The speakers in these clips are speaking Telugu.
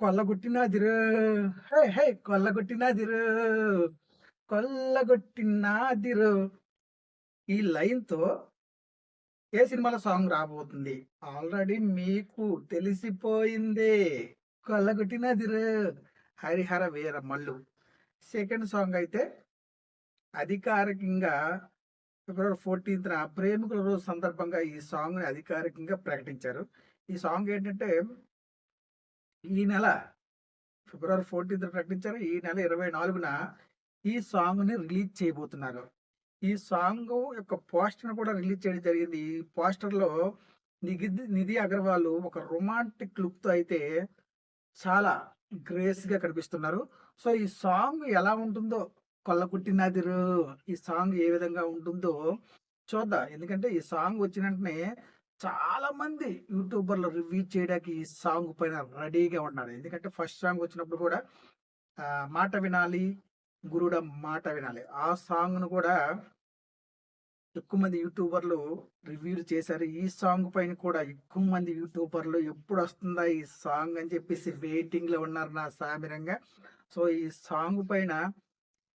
కొల్లగొట్టినాదిరు హే హే కొల్లగొట్టినాదిరు కొల్లగొట్టినాదిరు ఈ లైన్‌తో ఏ సినిమాలో సాంగ్ రాబోతుంది? ఆల్రెడీ మీకు తెలిసిపోయింది. కొల్లగొట్టినాదిరు 'హరిహర వీర మల్లు. సెకండ్ సాంగ్ అయితే అధికారికంగా ఫిబ్రవరి 14థ్‌న ప్రేమికుల రోజు సందర్భంగా ఈ సాంగ్‌ని అధికారికంగా ప్రకటించారు. ఈ సాంగ్ ఏంటంటే ఈ నెల ఫిబ్రవరి 14థ్ ప్రకటించారు. ఈ నెల 24న ఈ సాంగ్‌ని రిలీజ్ చేయబోతున్నారు. ఈ సాంగ్ యొక్క పోస్టర్‌ని కూడా రిలీజ్ చేయడం జరిగింది. ఈ పోస్టర్‌లో నిగిద్ నిధి అగర్వాల్ ఒక రొమాంటిక్ లుక్‌తో అయితే చాలా గ్రేస్‌గా కనిపిస్తున్నారు. సో, ఈ సాంగ్ ఎలా ఉంటుందో కొల్లగొట్టినాదిరో ఈ సాంగ్ ఏ విధంగా ఉంటుందో చూద్దాం. ఎందుకంటే ఈ సాంగ్ వచ్చిన వెంటనే చాలా మంది యూట్యూబర్‌లు రివ్యూ చేయడానికి ఈ సాంగ్ పైన రెడీగా ఉన్నారు. ఎందుకంటే ఫస్ట్ సాంగ్ వచ్చినప్పుడు కూడా 'మాట వినాలి గురుడ మాట వినాలి' ఆ సాంగ్‌ను కూడా ఎక్కువ మంది యూట్యూబర్‌లు రివ్యూలు చేశారు. ఈ సాంగ్ పైన కూడా ఎక్కువ మంది యూట్యూబర్‌లు ఎప్పుడు వస్తుందా ఈ సాంగ్ అని చెప్పేసి వెయిటింగ్‌లో ఉన్నారు నా సామిరంగా. సో, ఈ సాంగ్ పైన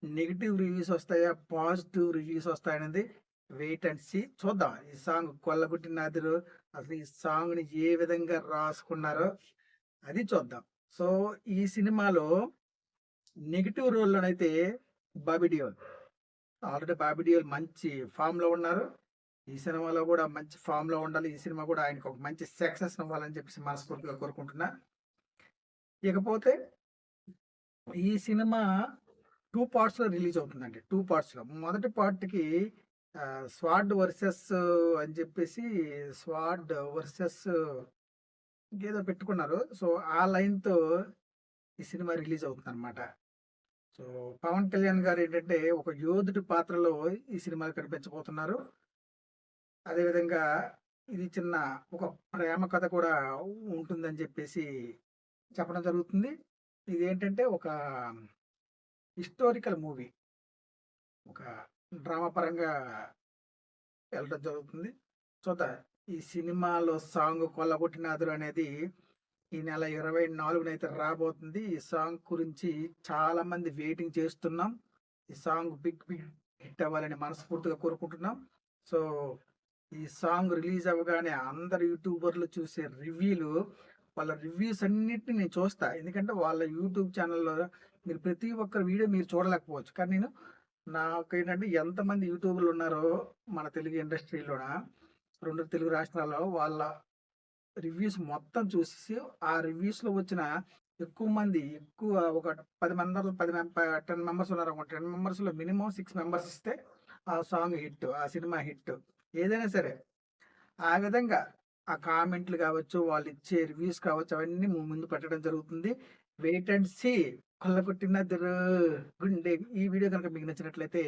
నెగిటివ్ రివ్యూస్ వస్తాయా? పాజిటివ్ రివ్యూస్ వస్తాయనేది వెయిట్ అండ్ సీ చూద్దాం. ఈ సాంగ్ కొల్లగుట్టి కొల్లగొట్టినాదిరో అసలు ఈ సాంగ్‌ని ఏ విధంగా రాసుకున్నారో అది చూద్దాం. సో, ఈ సినిమాలో నెగిటివ్ రోల్‌లోనైతే బాబీ ఆల్రెడీ బాబిడియోల్ మంచి ఫామ్‌లో ఉన్నారు. ఈ సినిమాలో కూడా మంచి ఫామ్‌లో ఉండాలి. ఈ సినిమా కూడా ఆయనకు ఒక మంచి సక్సెస్ ఇవ్వాలని చెప్పేసి మనస్ఫూర్తిగా కోరుకుంటున్నా. ఇకపోతే ఈ సినిమా టూ పార్ట్స్‌లో రిలీజ్ అవుతుందండి. టూ పార్ట్స్‌లో. మొదటి పార్ట్‌కి స్వాడ్ వర్సెస్ అని చెప్పేసి స్వాడ్ వర్సెస్ ఇంకేదో పెట్టుకున్నారు. సో, ఆ లైన్‌తో ఈ సినిమా రిలీజ్ అవుతుంది అనమాట సో, పవన్ కళ్యాణ్ గారు ఏంటంటే ఒక యోధుడి పాత్రలో ఈ సినిమా కనిపించబోతున్నారు. అదేవిధంగా ఇది చిన్న ఒక ప్రేమ కథ కూడా ఉంటుందని చెప్పేసి చెప్పడం జరుగుతుంది. ఇది ఏంటంటే ఒక హిస్టారికల్ మూవీ. ఒక డ్రామా పరంగా వెళ్ళడం జరుగుతుంది. చూద్దాం. ఈ సినిమాలో సాంగ్ 'కొల్లగొట్టినాదిరో' అనేది ఈ నెల 24నైతే రాబోతుంది. ఈ సాంగ్ గురించి చాలా మంది వెయిటింగ్ చేస్తున్నాం. ఈ సాంగ్ బిగ్ బిగ్ హిట్ అవ్వాలని మనస్ఫూర్తిగా కోరుకుంటున్నాం. సో, ఈ సాంగ్ రిలీజ్ అవ్వగానే అందరు యూట్యూబర్‌లు చూసే రివ్యూలు వాళ్ళ రివ్యూస్ అన్నిటిని నేను చూస్తా. ఎందుకంటే వాళ్ళ యూట్యూబ్ ఛానల్లో మీరు ప్రతి ఒక్కరి వీడియో మీరు చూడలేకపోవచ్చు. కానీ నేను నాకు ఏంటంటే ఎంతమంది యూట్యూబర్‌లు ఉన్నారో మన తెలుగు ఇండస్ట్రీలోన రెండు తెలుగు రాష్ట్రాల్లో వాళ్ళ రివ్యూస్ మొత్తం చూసేసి ఆ రివ్యూస్‌లో వచ్చిన ఎక్కువ మంది ఎక్కువ ఒక పది మెంబర్లు పది టెన్ మెంబర్స్ ఉన్నారు అనుకో టెన్ మెంబర్స్‌లో మినిమం సిక్స్ మెంబర్స్ ఇస్తే ఆ సాంగ్ హిట్. ఆ సినిమా హిట్. ఏదైనా సరే. ఆ విధంగా ఆ కామెంట్‌లు కావచ్చు, వాళ్ళు ఇచ్చే రివ్యూస్ కావచ్చు అవన్నీ ముందు పెట్టడం జరుగుతుంది. Wait and see. కొట్టిన గుండె ఈ వీడియో కనుక మీకు నచ్చినట్లయితే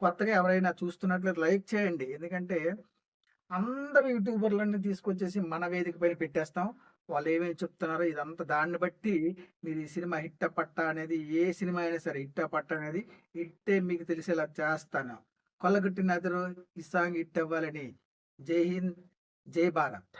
కొత్తగా ఎవరైనా చూస్తున్నట్లయితే లైక్ చేయండి. ఎందుకంటే అందరు యూట్యూబర్లన్నీ తీసుకొచ్చేసి మన వేదిక పైన పెట్టేస్తాం. వాళ్ళు ఏమేమి చెప్తున్నారో ఇదంతా దాన్ని బట్టి మీరు ఈ సినిమా హిట్ పట్ట అనేది ఏ సినిమా అయినా సరే హిట్ట పట్టా అనేది హిట్టే మీకు తెలిసేలా చేస్తాను. కొల్లగొట్టినాదిరో ఈ సాంగ్ హిట్ అవ్వాలని జై హింద్, జై భారత్.